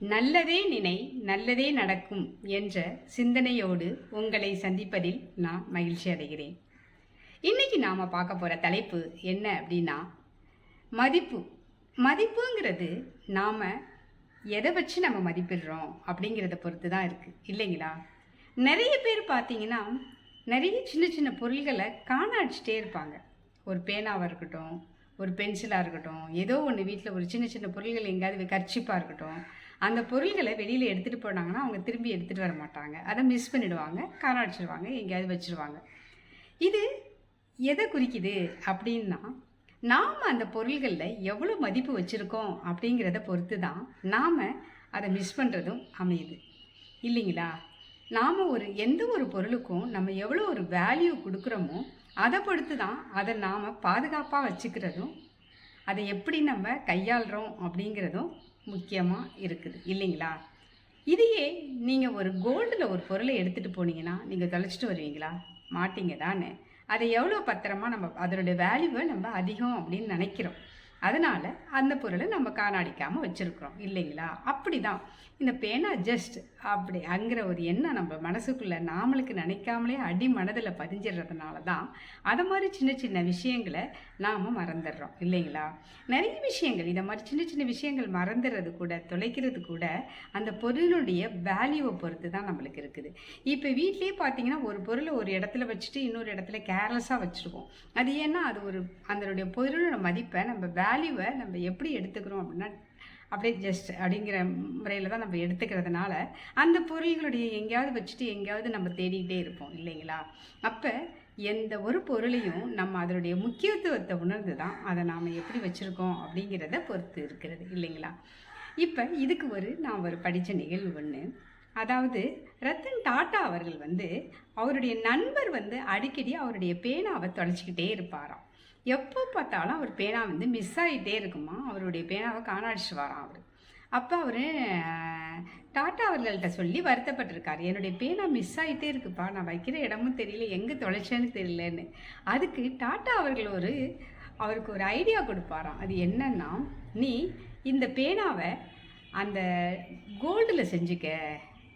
நல்லதே நினை நல்லதே நடக்கும் என்ற சிந்தனையோடு உங்களை சந்திப்பதில் நான் மகிழ்ச்சி அடைகிறேன். இன்னைக்கு நாம் பார்க்க போகிற தலைப்பு என்ன அப்படின்னா மதிப்பு. மதிப்புங்கிறது நாம் எதை வச்சு நம்ம மதிப்பிடுறோம் அப்படிங்கிறத பொறுத்து தான் இருக்குது இல்லைங்களா? நிறைய பேர் பார்த்தீங்கன்னா நிறைய சின்ன சின்ன பொருள்களை காண அடிச்சிட்டே இருப்பாங்க. ஒரு பேனாவாக இருக்கட்டும் ஒரு பென்சிலாக இருக்கட்டும் ஏதோ ஒன்று வீட்டில் ஒரு சின்ன சின்ன பொருள்கள் எங்கேயாவது கர்ச்சிப்பாக இருக்கட்டும் அந்த பொருள்களை வெளியில் எடுத்துகிட்டு போனாங்கன்னா அவங்க திரும்பி எடுத்துகிட்டு வர மாட்டாங்க. அதை மிஸ் பண்ணிடுவாங்க காணடிச்சிடுவாங்க எங்கேயாவது வச்சுருவாங்க. இது எதை குறிக்குது அப்படின்னா நாம் அந்த பொருள்களில் எவ்வளோ மதிப்பு வச்சுருக்கோம் அப்படிங்கிறத பொறுத்து தான் நாம் அதை மிஸ் பண்ணுறதும் அமையுது. இல்லைங்களா? நாம் ஒரு எந்த ஒரு பொருளுக்கும் நம்ம எவ்வளோ ஒரு வேல்யூ கொடுக்குறோமோ அதை பொறுத்து தான் அதை நாம் பாதுகாப்பாக வச்சுக்கிறதும் அதை எப்படி நம்ம கையாளுறோம் அப்படிங்கிறதும் முக்கியமாக இருக்குது. இல்லைங்களா? இதையே நீங்கள் ஒரு கோல்டில் ஒரு பொருளை எடுத்துகிட்டு போனீங்கன்னா நீங்கள் தொலைச்சிட்டு வருவீங்களா? மாட்டீங்க தானே. அதை எவ்வளோ பத்திரமா நம்ம அதனுடைய வேல்யூவை நம்ம அதிகம் அப்படின்னு நினைக்கிறோம். அதனால் அந்த பொருளை நம்ம காணாடிக்காமல் வச்சுருக்குறோம். இல்லைங்களா? அப்படி தான் இந்த பேனா ஜஸ்ட் அப்படி அங்கிற ஒரு எண்ணம் நம்ம மனசுக்குள்ளே நாமளுக்கு நினைக்காமலே அடி மனதில் பதிஞ்சிடுறதுனால தான் அதை மாதிரி சின்ன சின்ன விஷயங்களை நாம் மறந்துடுறோம். இல்லைங்களா? நிறைய விஷயங்கள் இதை மாதிரி சின்ன சின்ன விஷயங்கள் மறந்துடுறது கூட தொலைக்கிறது கூட அந்த பொருளுடைய வேல்யூவை பொறுத்து தான் நம்மளுக்கு இருக்குது. இப்போ வீட்லேயே பார்த்தீங்கன்னா ஒரு பொருளை ஒரு இடத்துல வச்சுட்டு இன்னொரு இடத்துல கேர்லெஸ்ஸாக வச்சுருக்கோம் அது ஏன்னா அது ஒரு அதனுடைய பொருளோட மதிப்பை நம்ம வே வேல்யூவை நம்ம எப்படி எடுத்துக்கிறோம் அப்படின்னா அப்படியே ஜஸ்ட் அப்படிங்கிற முறையில் தான் நம்ம எடுத்துக்கிறதுனால அந்த பொருள்களுடைய எங்கேயாவது வச்சுட்டு எங்கேயாவது நம்ம தேடிக்கிட்டே இருப்போம் இல்லைங்களா? அப்போ எந்த ஒரு பொருளையும் நம்ம அதனுடைய முக்கியத்துவத்தை உணர்ந்து தான் அதை நாம் எப்படி வச்சுருக்கோம் அப்படிங்கிறத பொறுத்து இருக்கிறது இல்லைங்களா? இப்போ இதுக்கு ஒரு நான் ஒரு படித்த நிகழ்வு ஒன்று அதாவது ரத்தன் டாட்டா அவர்கள் வந்து அவருடைய நண்பர் வந்து அடிக்கடி அவருடைய பேனாவை தொலைச்சிக்கிட்டே இருப்பாராம். எப்போ பார்த்தாலும் அவர் பேனா வந்து மிஸ் ஆகிட்டே இருக்குமா? அவருடைய பேனாவை காணாடிச்சு வரான் அவர். அப்போ அவர் டாட்டா அவர்கள்ட்ட சொல்லி வருத்தப்பட்டிருக்காரு. என்னுடைய பேனா மிஸ் ஆகிட்டே இருக்குப்பா. நான் வைக்கிற இடமும் தெரியல. எங்கே தொலைச்சேன்னு தெரியலன்னு. அதுக்கு டாட்டா அவர்கள் ஒரு அவருக்கு ஒரு ஐடியா கொடுப்பாராம். அது என்னன்னா நீ இந்த பேனாவை அந்த கோல்டில் செஞ்சுக்க.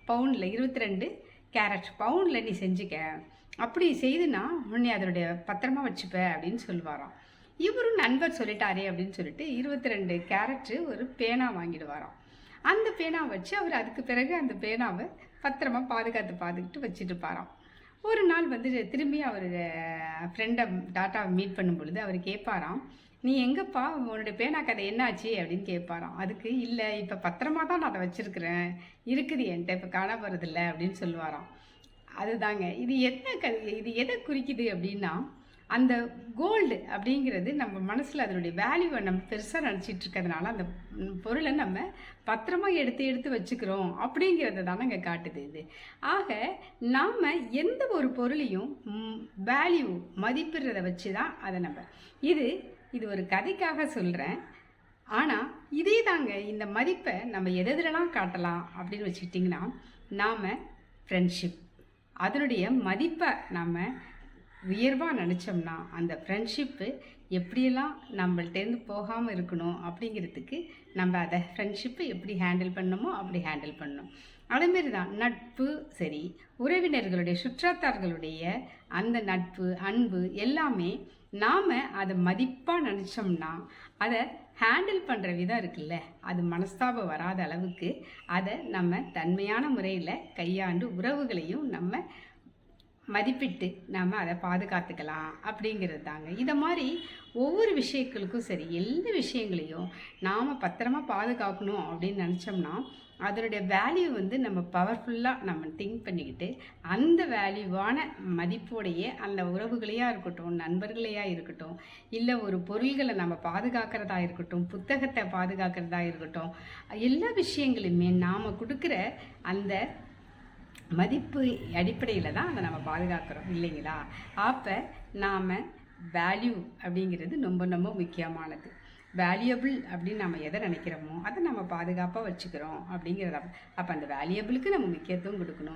பவுனில் இருபத்தி ரெண்டு கேரட் பவுனில் நீ செஞ்சுக்க. அப்படி செய்துனா உன்னை அதனுடைய பத்திரமா வச்சுப்ப அப்படின்னு சொல்லுவாராம். இவரும் நண்பர் சொல்லிட்டாரே அப்படின்னு சொல்லிட்டு இருபத்தி ரெண்டு கேரட்டு ஒரு பேனா வாங்கிடுவாராம். அந்த பேனா வச்சு அவர் அதுக்கு பிறகு அந்த பேனாவை பத்திரமா பாதுகாத்து பாதுகிட்டு வச்சுட்டு இருப்பாராம் ஒரு நாள் வந்து திரும்பி அவர் ஃப்ரெண்டை டாட்டாவை மீட் பண்ணும் பொழுது அவர் கேட்பாராம் நீ எங்கப்பா உன்னுடைய பேனா கதை என்னாச்சு? அப்படின்னு கேட்பாராம். அதுக்கு இல்லை இப்போ பத்திரமா தான் நான் அதை வச்சுருக்கிறேன். இருக்குது என்கிட்ட இப்போ காண போகிறதில்ல அப்படின்னு சொல்லுவாராம். அதுதாங்க. இது என்ன க இது எதை குறிக்குது அப்படின்னா அந்த கோல்டு அப்படிங்கிறது நம்ம மனசில் அதனுடைய வேல்யூவை நம்ம பெருசாக நினச்சிட்டு இருக்கிறதுனால அந்த பொருளை நம்ம பத்திரமா எடுத்து எடுத்து வச்சுக்கிறோம் அப்படிங்கிறத தானே இங்கே காட்டுது இது. ஆக நாம் எந்த ஒரு பொருளையும் வேல்யூ மதிப்பிடுறத வச்சு தான் அதை நம்ம இது இது ஒரு கதைக்காக சொல்கிறேன் ஆனால் இதே தாங்க இந்த மதிப்பை நம்ம எதுலலாம் காட்டலாம் அப்படின்னு வச்சுக்கிட்டிங்கன்னா நாம் ஃப்ரெண்ட்ஷிப் அதனுடைய மதிப்பை நாம் உயர்வாக நினச்சோம்னா அந்த ஃப்ரெண்ட்ஷிப்பு எப்படியெல்லாம் நம்மள்டேருந்து போகாமல் இருக்கணும் அப்படிங்கிறதுக்கு நம்ம அதை ஃப்ரெண்ட்ஷிப்பை எப்படி ஹேண்டில் பண்ணணுமோ அப்படி ஹேண்டில் பண்ணணும். அதேமாரி தான் நட்பு சரி உறவினர்களுடைய சுற்றத்தார்களுடைய அந்த நட்பு அன்பு எல்லாமே நாம் அதை மதிப்பாக நினச்சோம்னா அதை ஹேண்டில் பண்ணுற விதம் இருக்குல்ல அது மனஸ்தாபம் வராத அளவுக்கு அதை நம்ம தன்மையான முறையில் கையாண்டு உறவுகளையும் நம்ம மதிப்பிட்டு நாம் அதை பாதுகாத்துக்கலாம் அப்படிங்கிறது தாங்க இதை மாதிரி ஒவ்வொரு விஷயங்களுக்கும் சரி எல்லா விஷயங்களையும் நாம் பத்திரமா பாதுகாக்கணும் அப்படின்னு நினச்சோம்னா அதனுடைய வேல்யூ வந்து நம்ம பவர்ஃபுல்லாக நம்ம திங்க் பண்ணிக்கிட்டு அந்த வேல்யூவான மதிப்போடைய அந்த உறவுகளையாக இருக்கட்டும் நண்பர்களையாக இருக்கட்டும் இல்லை ஒரு பொருள்களை நம்ம பாதுகாக்கிறதா இருக்கட்டும் புத்தகத்தை பாதுகாக்கிறதா இருக்கட்டும் எல்லா விஷயங்களுமே நாம் கொடுக்குற அந்த மதிப்பு அடிப்படையில் தான் அதை நம்ம பாதுகாக்கிறோம் இல்லைங்களா? அப்போ நாம் வேல்யூ அப்படிங்கிறது ரொம்ப ரொம்ப முக்கியமானது. வேல்யூபிள் அப்படின்னு நம்ம எதை நினைக்கிறோமோ அதை நம்ம பாதுகாப்பாக வச்சுக்கிறோம் அப்படிங்கிறத அப்போ அந்த வேல்யூபிளுக்கு நம்ம முக்கியத்துவம் கொடுக்கணும்.